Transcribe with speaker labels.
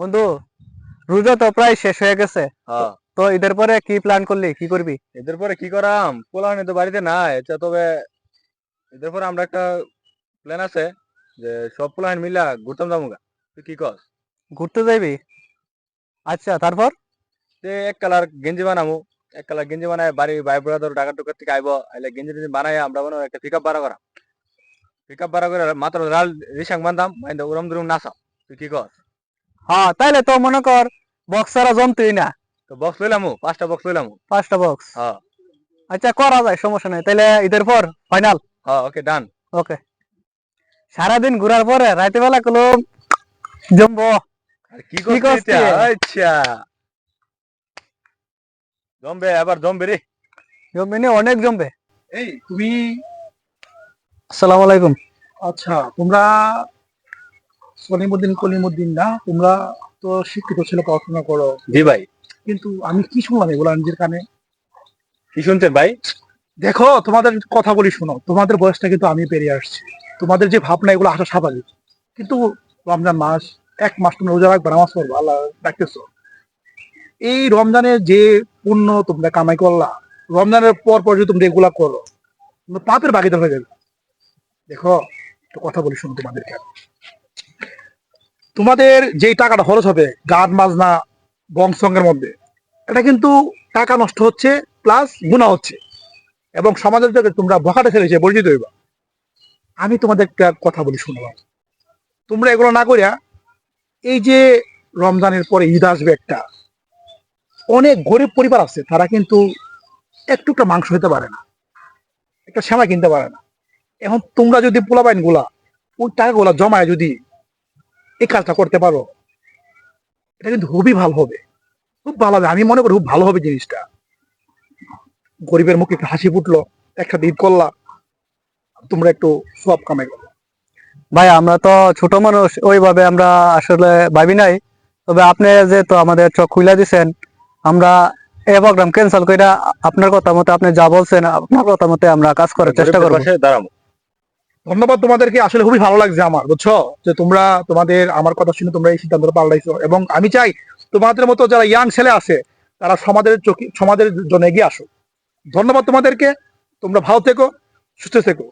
Speaker 1: বন্ধু রোজা তো প্রায় শেষ হয়ে গেছে।
Speaker 2: হ্যাঁ।
Speaker 1: তো ঈদের পরে কি প্ল্যান করলি? কি করবি?
Speaker 2: এদের পরে কি করাম? পোলাহানি তো বাড়িতে নাই আচ্ছা তবে এদের পরে আমরা একটা প্ল্যান আছে যে সব পোলাহান মিলা ঘুরতাম যাব গা তুই কি কস?
Speaker 1: ঘুরতে যাইবি? আচ্ছা তারপর?
Speaker 2: যে এক কালার গেঞ্জি বানাবো এক কালার গেঞ্জি বানায় বাড়ি ভাই ব্রাদার টাকা টুকার থেকে আইব আইলে গেঞ্জি টেঞ্জি বানাই আমরা বানাবো একটা পিক আপ ভাড়া করা পিক আপ ভাড়া করে মাত্র লাল রিসাং বান্ধাম উরম দুরম নাচাম তুই কি কস?
Speaker 1: হ্যাঁ তাইলে তো মনে কর বক্স বক্সারা জমতুই না।
Speaker 2: তো বক্স লইলাম পাঁচটা বক্স লইলাম
Speaker 1: পাঁচটা বক্স
Speaker 2: হ্যাঁ।
Speaker 1: আচ্ছা করা যায় সমস্যা নাই। তাইলে ঈদের পর ফাইনাল
Speaker 2: হ্যাঁ ওকে ডান
Speaker 1: ওকে সারাদিন ঘুরার পরে রাতে বেলা কলো জমবো।
Speaker 2: আর কি
Speaker 1: কি
Speaker 2: করছিস?
Speaker 1: করছিস?
Speaker 2: আচ্ছা। জমবে আবার জমবে রে।
Speaker 1: জমবে নি অনেক জমবে।
Speaker 3: এই তুমি
Speaker 1: আসসালামু আলাইকুম।
Speaker 3: আচ্ছা তোমরা সলিমুদ্দিন কলিমুদ্দিন না তোমরা তো শিক্ষিত ছেলে পড়াশোনা করো।
Speaker 2: জি ভাই।
Speaker 3: কিন্তু আমি কি শুনলাম এগুলো নিজের কানে?
Speaker 2: কি শুনছেন ভাই?
Speaker 3: দেখো তোমাদের কথা বলি শোনো তোমাদের বয়সটা কিন্তু আমি পেরিয়ে আসছি। তোমাদের যে ভাবনা এগুলো আসা স্বাভাবিক। কিন্তু রমজান মাস এক মাস তোমরা রোজা রাখবে নামাজ পড়ব আল্লাহ ডাকতেছো। এই রমজানের যে পুণ্য তোমরা কামাই করলা রমজানের পর পর যদি তোমরা এগুলা করো পাপের বাগিদার হয়ে যাবে। দেখো একটা কথা বলি শোনো তোমাদেরকে। তোমাদের যেই টাকাটা খরচ হবে, গান, বাজনা বংশঙ্গের মধ্যে, এটা কিন্তু টাকা নষ্ট হচ্ছে প্লাস গুণা হচ্ছে। এবং সমাজের থেকে তোমরা বখাটে ফেলেছে, বর্জিত হইবা। আমি তোমাদের একটা কথা বলি শুনলাম তোমরা এগুলো না করিয়া, এই যে রমজানের পরে ঈদ আসবে একটা, অনেক গরিব পরিবার আছে, তারা কিন্তু একটু একটা মাংস হতে পারে না, একটা সেমাই কিনতে পারে না। এখন তোমরা যদি পোলাবাইনগুলা ওই টাকাগুলা জমায় যদি এই কাজটা করতে পারো। এটা কিন্তু খুবই ভালো হবে। খুব ভালো হবে। আমি মনে করি খুব ভালো হবে জিনিসটা। গরিবের মুখে একটু হাসি ফুটলো একটা ঈদ করলা তোমরা একটু সব কামাই করো
Speaker 1: ভাই আমরা তো ছোট মানুষ ওইভাবে আমরা আসলে ভাবি নাই। তবে আপনি যেহেতু আমাদের চোখ খুলে দিছেন আমরা এ প্রোগ্রাম ক্যান্সেল করে আপনার কথা মতো আপনি যা বলছেন আপনার কথা মতো আমরা কাজ করার চেষ্টা করব।
Speaker 2: দাঁড়াবো।
Speaker 3: ধন্যবাদ তোমাদেরকে, আসলে খুবই ভালো লাগছে আমার, বুঝছ? যে তোমরা তোমাদের, আমার কথা শুনে তোমরা এই সিদ্ধান্তটা পাল্টাইছো। এবং আমি চাই তোমাদের মতো যারা ইয়াং ছেলে আছে, তারা সমাজের চোখে, সমাজের জন্য এগিয়ে আসো ধন্যবাদ তোমাদেরকে, তোমরা ভালো থেকো, সুস্থ থেকো।